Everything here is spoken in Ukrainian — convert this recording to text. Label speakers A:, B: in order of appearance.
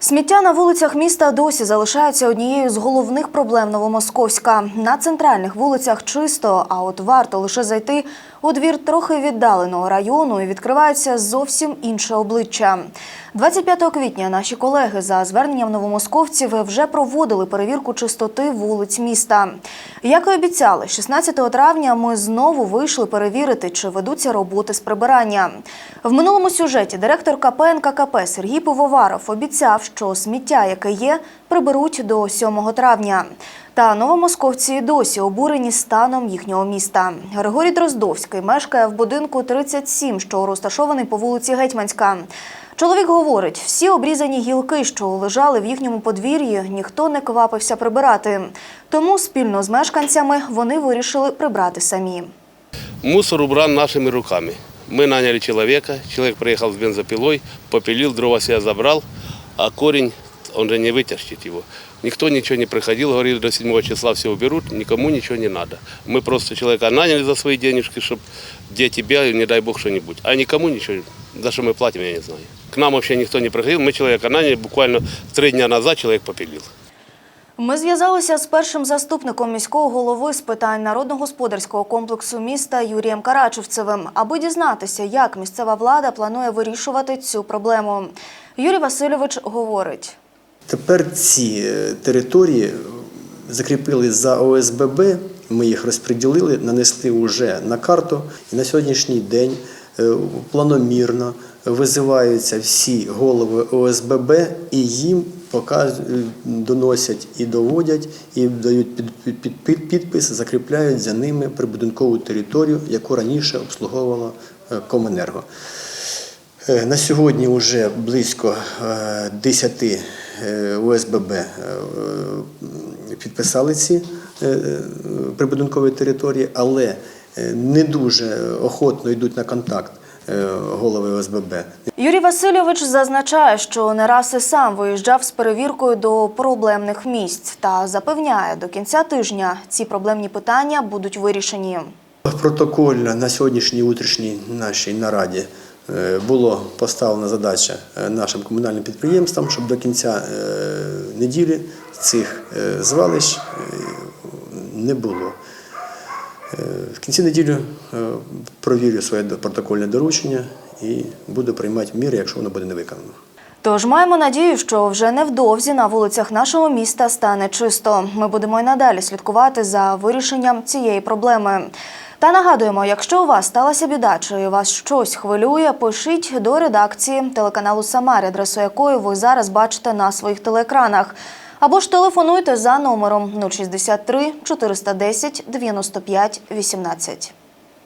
A: Сміття на вулицях міста досі залишається однією з головних проблем Новомосковська. На центральних вулицях чисто, а от варто лише зайти у двір трохи віддаленого району і відкривається зовсім інше обличчя. 25 квітня наші колеги за зверненням новомосковців вже проводили перевірку чистоти вулиць міста. Як і обіцяли, 16 травня ми знову вийшли перевірити, чи ведуться роботи з прибирання. В минулому сюжеті директор КП НККП Сергій Пивоваров обіцяв, що сміття, яке є, приберуть до 7 травня. Та новомосковці досі обурені станом їхнього міста. Григорій Дроздовський мешкає в будинку 37, що розташований по вулиці Гетьманська. Чоловік говорить, всі обрізані гілки, що лежали в їхньому подвір'ї, ніхто не квапився прибирати. Тому спільно з мешканцями вони вирішили прибрати самі.
B: Мусор убран нашими руками. Мы наняли человека, человек приехал с бензопилой, попилил, дрова себе забрал, а корень, он же не вытащит его. Никто ничего не приходил, говорили, до 7 числа все уберут, никому ничего не надо. Мы просто человека наняли за свои денежки, чтобы где тебя, не дай бог, что-нибудь. А никому ничего, за что мы платим, я не знаю. К нам вообще никто не приходил, мы человека наняли, буквально три дня назад человек попилил.
A: Ми зв'язалися з першим заступником міського голови з питань народно-господарського комплексу міста Юрієм Карачевцевим, аби дізнатися, як місцева влада планує вирішувати цю проблему. Юрій Васильович говорить.
C: Тепер ці е, території закріпили за ОСББ, ми їх розподілили, нанесли вже на карту. І на сьогоднішній день е, планомірно визиваються всі голови ОСББ і їм доносять і доводять, і дають під, під, під, під- підпис, закріпляють за ними прибудинкову територію, яку раніше обслуговувала е, Коменерго. Е, На сьогодні вже близько е, 10 е, ОСББ е, е, підписали ці прибудинкові території, але не дуже охотно йдуть на контакт голови ОСББ.
A: Юрій Васильович зазначає, що не раз і сам виїжджав з перевіркою до проблемних місць та запевняє, до кінця тижня ці проблемні питання будуть вирішені.
C: Протокольно на сьогоднішній утрішній нашій нараді було поставлена задача е, нашим комунальним підприємствам, щоб до кінця е, неділі цих е, звалищ е, не було. Е, В кінці неділі е, провірю своє протокольне доручення і буду приймати міри, якщо воно буде не виконано.
A: Тож маємо надію, що вже невдовзі на вулицях нашого міста стане чисто. Ми будемо й надалі слідкувати за вирішенням цієї проблеми. Та нагадуємо, якщо у вас сталася біда чи вас щось хвилює, пишіть до редакції телеканалу Самар, адресу якої ви зараз бачите на своїх телеекранах. Або ж телефонуйте за номером 063 410 95 18.